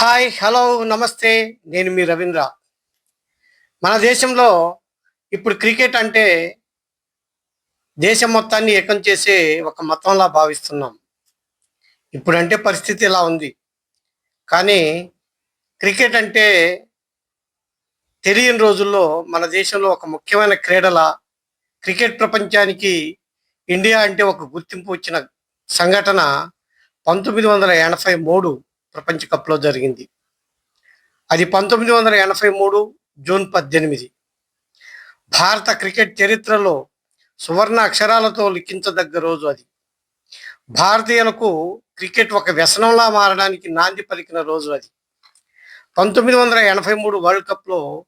Hi hello నమస్తే. నేను మీ రవీంద్ర. మన దేశంలో ఇప్పుడు క్రికెట్ అంటే దేశం మొత్తాన్ని ఏకం చేసే ఒక మతంలా భావిస్తున్నాం. ఇప్పుడంటే పరిస్థితి ఇలా ఉంది. కానీ క్రికెట్ అంటే తెలియని రోజుల్లో మన దేశంలో ఒక ముఖ్యమైన క్రీడల క్రికెట్ ప్రపంచానికి ఇండియా అంటే ఒక గుర్తింపు వచ్చిన సంఘటన పంతొమ్మిది వందల ఎనభై మూడు ప్రపంచ కప్లో జరిగింది. అది పంతొమ్మిది వందల ఎనభై మూడు జూన్ పద్దెనిమిది. భారత క్రికెట్ చరిత్రలో సువర్ణ అక్షరాలతో లిఖించదగ్గ రోజు అది. భారతీయులకు క్రికెట్ ఒక వ్యసనంలా మారడానికి నాంది పలికిన రోజు అది. పంతొమ్మిది వందల ఎనభై మూడు వరల్డ్ కప్లో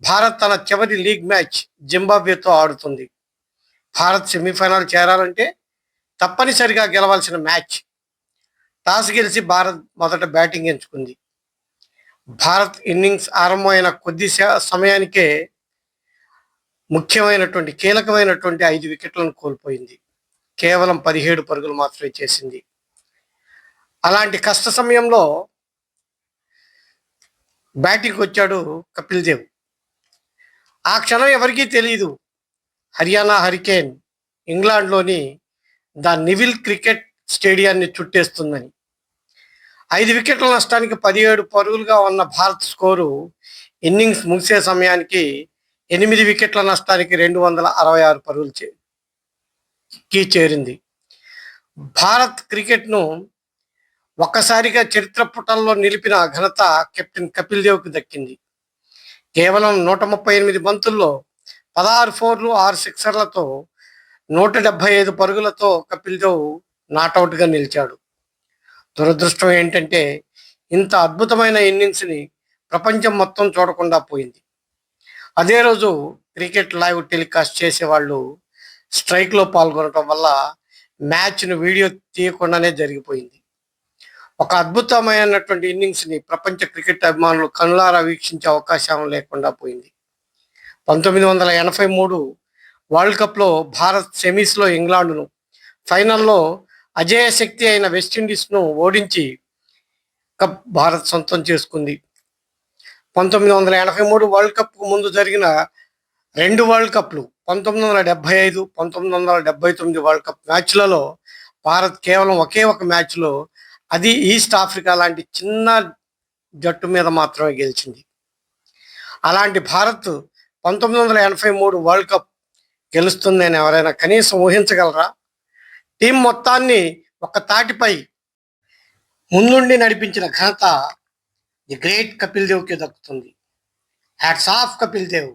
భారత్ తన చివరి లీగ్ మ్యాచ్ జింబాబ్వేతో ఆడుతుంది. భారత్ సెమీఫైనల్ చేరాలంటే తప్పనిసరిగా గెలవాల్సిన మ్యాచ్ టాస్ గెలిచి భారత్ మొదట బ్యాటింగ్ ఎంచుకుంది. భారత్ ఇన్నింగ్స్ ఆరంభమైన కొద్ది సమయానికే ముఖ్యమైనటువంటి కీలకమైనటువంటి ఐదు వికెట్లను కోల్పోయింది. కేవలం పదిహేడు పరుగులు మాత్రమే చేసింది. అలాంటి కష్ట సమయంలో బ్యాటింగ్ వచ్చాడు కపిల్ దేవ్. ఆ క్షణం ఎవరికీ తెలియదు హర్యానా హరికేన్ ఇంగ్లాండ్లోని ద నివిల్ క్రికెట్ స్టేడియాన్ని చుట్టేస్తుందని. ఐదు వికెట్ల నష్టానికి పదిహేడు పరుగులుగా ఉన్న భారత్ స్కోరు ఇన్నింగ్స్ ముగిసే సమయానికి ఎనిమిది వికెట్ల నష్టానికి రెండు వందల అరవై ఆరు పరుగులు చే కి చేరింది. భారత్ క్రికెట్ను ఒక్కసారిగా చరిత్ర పుటల్లో నిలిపిన ఘనత కెప్టెన్ కపిల్ దేవ్కి దక్కింది. కేవలం నూట ముప్పై ఎనిమిది బంతుల్లో పదహారు ఫోర్లు ఆరు సిక్సర్లతో నూట డెబ్బై ఐదు పరుగులతో కపిల్ దేవ్ నాటౌట్గా నిలిచాడు. దురదృష్టం ఏంటంటే ఇంత అద్భుతమైన ఇన్నింగ్స్ని ప్రపంచం మొత్తం చూడకుండా పోయింది. అదే రోజు క్రికెట్ లైవ్ టెలికాస్ట్ చేసేవాళ్ళు స్ట్రైక్లో పాల్గొనడం వల్ల మ్యాచ్ను వీడియో తీయకుండానే జరిగిపోయింది. ఒక అద్భుతమైనటువంటి ఇన్నింగ్స్ని ప్రపంచ క్రికెట్ అభిమానులు కనులారా వీక్షించే అవకాశం లేకుండా పోయింది. పంతొమ్మిది వందల ఎనభై మూడు వరల్డ్ కప్లో భారత్ సెమీస్లో ఇంగ్లాండ్ను ఫైనల్లో అజేయ శక్తి అయిన వెస్టిండీస్ను ఓడించి కప్ భారత్ సొంతం చేసుకుంది. పంతొమ్మిది వందల ఎనభై మూడు వరల్డ్ కప్కు ముందు జరిగిన రెండు వరల్డ్ కప్లు పంతొమ్మిది వందల డెబ్బై ఐదు పంతొమ్మిది వందల డెబ్బై తొమ్మిది వరల్డ్ కప్ మ్యాచ్లలో భారత్ కేవలం ఒకే ఒక మ్యాచ్లో అది ఈస్ట్ ఆఫ్రికా లాంటి చిన్న జట్టు మీద మాత్రమే గెలిచింది. అలాంటి భారత్ పంతొమ్మిది వందల ఎనభై మూడు వరల్డ్ కప్ గెలుస్తుందని ఎవరైనా కనీసం ఊహించగలరా? టీం మొత్తాన్ని ఒక తాటిపై ముందుండి నడిపించిన ఘనత ది గ్రేట్ కపిల్ దేవ్కి దక్కుతుంది. Hats off Kapil Dev.